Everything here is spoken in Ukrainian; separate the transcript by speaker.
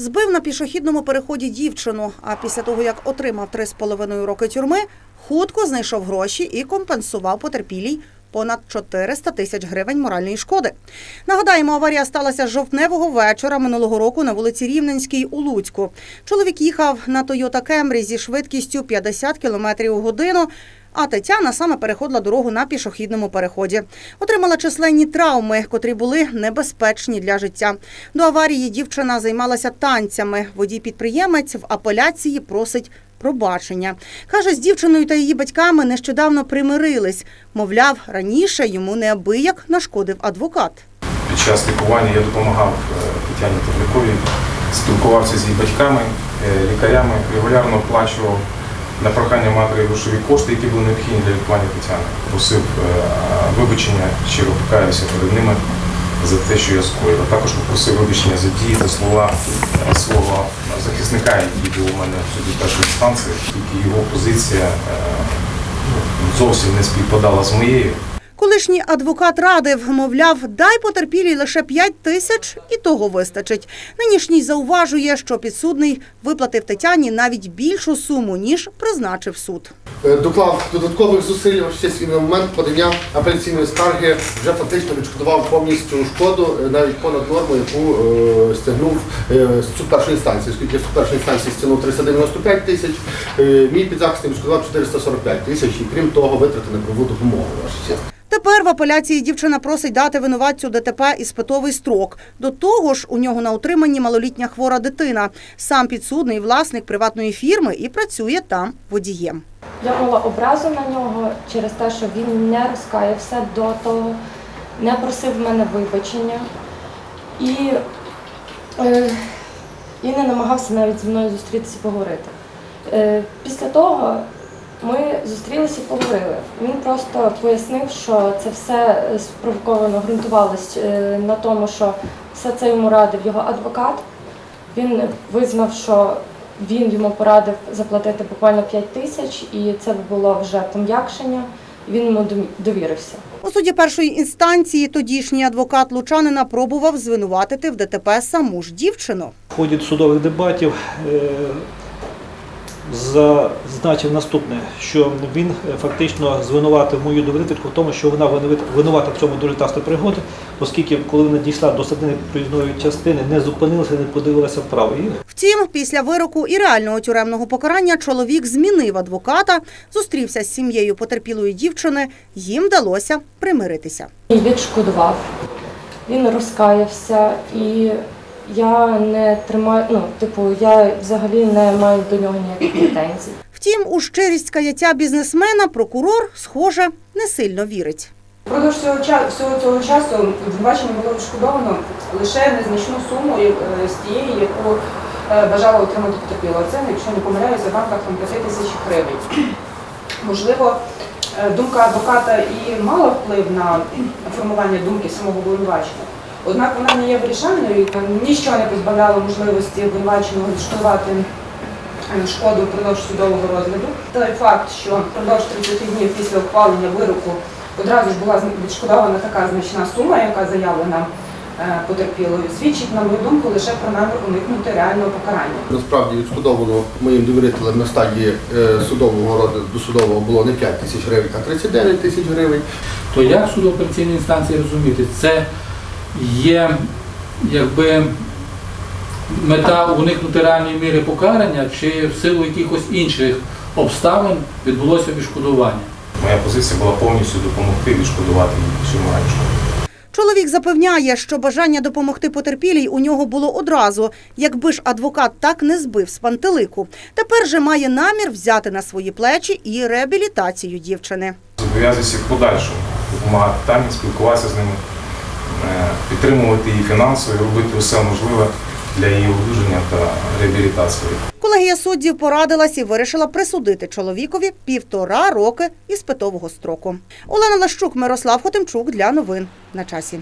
Speaker 1: Збив на пішохідному переході дівчину, а після того, як отримав 3,5 роки тюрми, хутко знайшов гроші і компенсував потерпілій понад 400 тисяч гривень моральної шкоди. Нагадаємо, аварія сталася жовтневого вечора минулого року на вулиці Рівненській у Луцьку. Чоловік їхав на Toyota Camry зі швидкістю 50 км у годину, а Тетяна саме переходила дорогу на пішохідному переході. Отримала численні травми, котрі були небезпечні для життя. До аварії дівчина займалася танцями. Водій-підприємець в апеляції просить пробачення. Каже, з дівчиною та її батьками нещодавно примирились. Мовляв, раніше йому неабияк нашкодив адвокат.
Speaker 2: Під час лікування я допомагав е, Тетяні Павлюковій, спілкувався з її батьками, е, лікарями, регулярно оплачував на прохання матері грошові кошти, які були необхідні для лікування Тетяни. Просив е, вибачення, щиро покаюся перед ними за те, що я скоїв. Також попросив вибачення за дії та слова е, свого захисника, який був у мене в суді першої інстанції, тільки його позиція е, ну, зовсім не співпадала з моєю.
Speaker 1: Колишній адвокат радив, мовляв, дай потерпілій лише 5 тисяч, і того вистачить. Нинішній зауважує, що підсудний виплатив Тетяні навіть більшу суму, ніж призначив суд.
Speaker 3: Е, доклав додаткових зусиль ще свій момент подання апеляційної скарги вже фактично відшкодував повністю шкоду е, навіть понад норму, яку е, стягнув суд першої інстанції. Оскільки суд першої інстанції стягнув 395 тисяч, мій підзахисний відшкодував 445 тисяч і крім того витрати на правову допомогу.
Speaker 1: Тепер в апеляції дівчина просить дати винуватцю ДТП іспитовий строк. До того ж, у нього на утриманні малолітня хвора дитина. Сам підсудний власник приватної фірми і працює там водієм.
Speaker 4: Я мала образу на нього через те, що він не розкаявся до того, не просив в мене вибачення і, е, і не намагався навіть зі мною зустрітися і поговорити. Е, після того ми зустрілися і поговорили. Він просто пояснив, що це все спровоковано ґрунтувалось е, на тому, що все це йому радив його адвокат. Він визнав, що він йому порадив заплатити буквально 5 тисяч, і це було вже пом'якшення. Він йому довірився.
Speaker 1: У суді першої інстанції тодішній адвокат Лучанина пробував звинуватити в ДТП саму ж дівчину.
Speaker 5: В ході судових дебатів е, зазначив наступне, що він е, фактично звинуватив мою довірительку в тому, що вона винуват- винувата в цьому дуже часто пригоди, оскільки коли вона дійшла до середини проїзної частини, не зупинилася, не подивилася вправо.
Speaker 1: Втім, після вироку і реального тюремного покарання чоловік змінив адвоката, зустрівся з сім'єю потерпілої дівчини. Їм вдалося примиритися.
Speaker 4: І відшкодував. Він розкаявся, і я не тримаю, ну, типу, я взагалі не маю до нього ніяких претензій.
Speaker 1: Втім, у щирість каяття бізнесмена прокурор, схоже, не сильно вірить.
Speaker 6: Впродовж цього часу, всього цього часу обвинувачення було відшкодовано лише незначну суму е, з тієї, яку е, бажала отримати потерпіла. Це, якщо не помиляюся, в рамках там, 5 тисяч гривень. Можливо, е, думка адвоката і мала вплив на формування думки самого обвинуваченого. Однак вона не є вирішальною, і ніщо не позбавляло можливості обвинуваченого відшкодувати шкоду впродовж судового розгляду. Той факт, що впродовж 30 днів після ухвалення вироку одразу ж була відшкодована така значна сума, яка заявлена е, потерпілою, свідчить, на мою думку, лише про намір уникнути реального покарання.
Speaker 3: Насправді відшкодовано моїм довірителям на стадії е, судового розгляду досудового було не 5 тисяч гривень, а 39 тисяч гривень.
Speaker 7: то як суд операційної інстанції розуміти? Це є якби мета уникнути реальної міри покарання, чи в силу якихось інших обставин відбулося відшкодування?
Speaker 2: Моя позиція була повністю допомогти відшкодувати всю моральну.
Speaker 1: Чоловік запевняє, що бажання допомогти потерпілій у нього було одразу, якби ж адвокат так не збив з пантелику. Тепер же має намір взяти на свої плечі і реабілітацію дівчини.
Speaker 2: Зобов'язуюся в подальшому допомагати Тамі, спілкуватися з ними, підтримувати її фінансово і робити все можливе для її одужання та реабілітації.
Speaker 1: Колегія суддів порадилась і вирішила присудити чоловікові півтора роки іспитового строку. Олена Лащук, Мирослав Хотимчук для новин на часі.